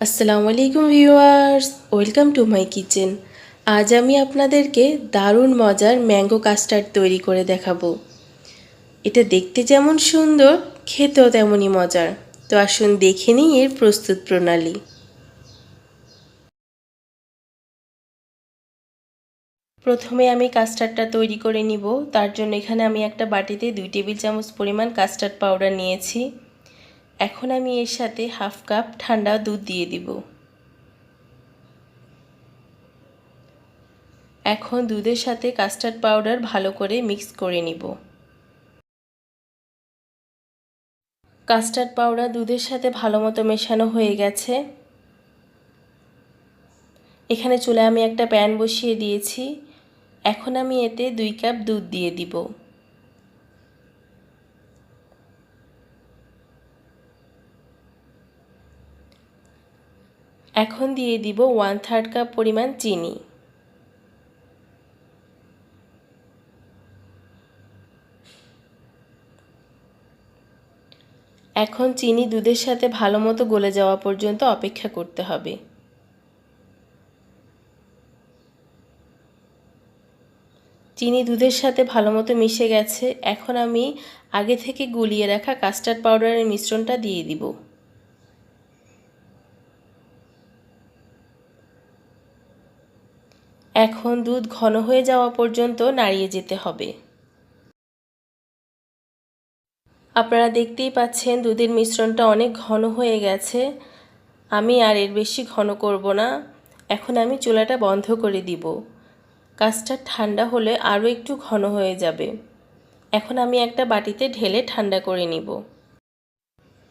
আসসালামু আলাইকুম viewers welcome to my kitchen আজ আমি আপনাদেরকে দারুণ মজার ম্যাঙ্গো কাস্টার্ড তৈরি করে দেখাবো। এটা দেখতে যেমন সুন্দর, খেতেও তেমনই মজার। তো আসুন দেখে নিই এর প্রস্তুত প্রণালী। প্রথমে আমি কাস্টার্ডটা তৈরি করে নিব। তার জন্য এখানে আমি একটা বাটিতে দুই টেবিল চামচ পরিমাণ কাস্টার্ড পাউডার নিয়েছি। এখন আমি এর সাথে হাফ কাপ ঠান্ডা দুধ দিয়ে দিব। এখন দুধের সাথে কাস্টার্ড পাউডার ভালো করে মিক্স করে নিব। কাস্টার্ড পাউডার দুধের সাথে ভালো মতো মেশানো হয়ে গেছে। এখানে চুলে আমি একটা প্যান বসিয়ে দিয়েছি। এখন আমি এতে দুই কাপ দুধ দিয়ে দিব। এখন দিয়ে দিব ওয়ান থার্ড কাপ পরিমাণ চিনি। এখন চিনি দুধের সাথে ভালো মতো গলে যাওয়া পর্যন্ত অপেক্ষা করতে হবে। চিনি দুধের সাথে ভালো মতো মিশে গেছে, এখন আমি আগে থেকে গুলিয়ে রাখা কাস্টার্ড পাউডারের মিশ্রণটা দিয়ে দিব। এখন দুধ ঘন হয়ে যাওয়া পর্যন্ত নাড়িয়ে যেতে হবে। আপনারা দেখতেই পাচ্ছেন দুধের মিশ্রণটা অনেক ঘন হয়ে গেছে। আমি আর এর বেশি ঘন করব না। এখন আমি চুলাটা বন্ধ করে দিব। কাজটা ঠান্ডা হলে আরও একটু ঘন হয়ে যাবে। এখন আমি একটা বাটিতে ঢেলে ঠান্ডা করে নিব।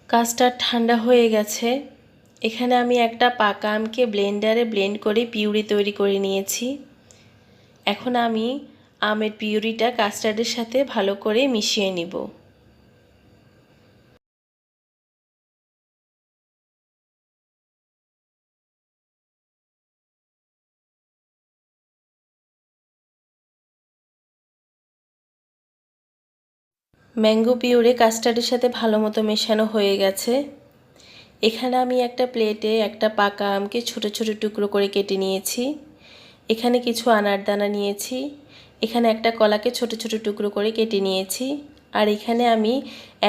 কাজটা ঠান্ডা হয়ে গেছে। এখানে আমি একটা পাকা আমকে ব্লেন্ডারে ব্লেন্ড করে পিউরি তৈরি করে নিয়েছি। এখন আমি আমের পিউরিটা কাস্টার্ডের সাথে ভালো করে মিশিয়ে নিব। ম্যাঙ্গো পিউরে কাস্টার্ডের সাথে ভালো মতো মেশানো হয়ে গেছে। এখানে আমি একটা প্লেটে একটা পাকা আমকে ছোটো ছোটো টুকরো করে কেটে নিয়েছি। এখানে কিছু আনার দানা নিয়েছি। এখানে একটা কলাকে ছোট ছোটো টুকরো করে কেটে নিয়েছি। আর এখানে আমি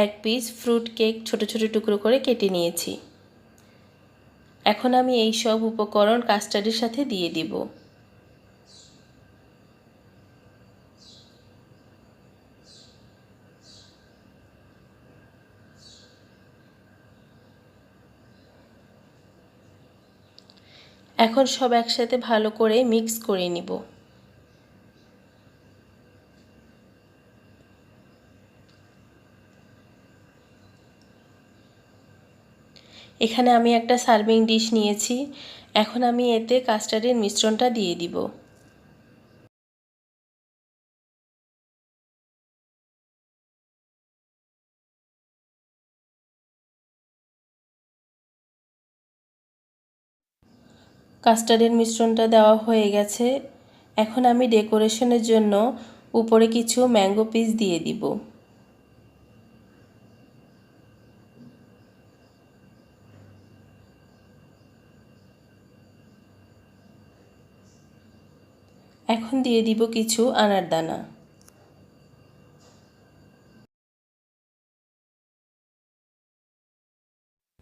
এক পিস ফ্রুট কেক ছোট ছোট টুকরো করে কেটে নিয়েছি। এখন আমি এই সব উপকরণ কাস্টার্ডের সাথে দিয়ে দিব। এখন সব একসাথে ভালো করে মিক্স করে নিব। এখানে আমি একটা সার্ভিং ডিশ নিয়েছি। এখন আমি এতে কাস্টার্ডের মিশ্রণটা দিয়ে দিব। কাস্টার্ডের মিশ্রণটা দেওয়া হয়ে গেছে। এখন আমি ডেকোরেশনের জন্য উপরে কিছু ম্যাঙ্গো পিস দিয়ে দিব। এখন দিয়ে দিব কিছু আনার দানা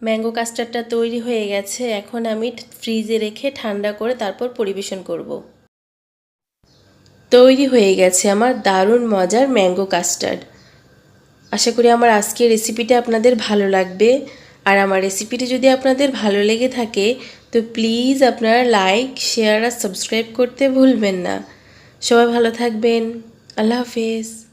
ম্যাঙ্গো কাস্টার্ডটা তৈরি হয়ে গেছে। এখন আমি ফ্রিজে রেখে ঠান্ডা করে তারপর পরিবেশন করব। তৈরি হয়ে গেছে আমার দারুণ মজার ম্যাঙ্গো কাস্টার্ড। আশা করি আমার আজকের রেসিপিটা আপনাদের ভালো লাগবে। আর আমার রেসিপিটি যদি আপনাদের ভালো লেগে থাকে, তো প্লিজ আপনারা লাইক, শেয়ার আর সাবস্ক্রাইব করতে ভুলবেন না। সবাই ভালো থাকবেন। আল্লাহ হাফেজ।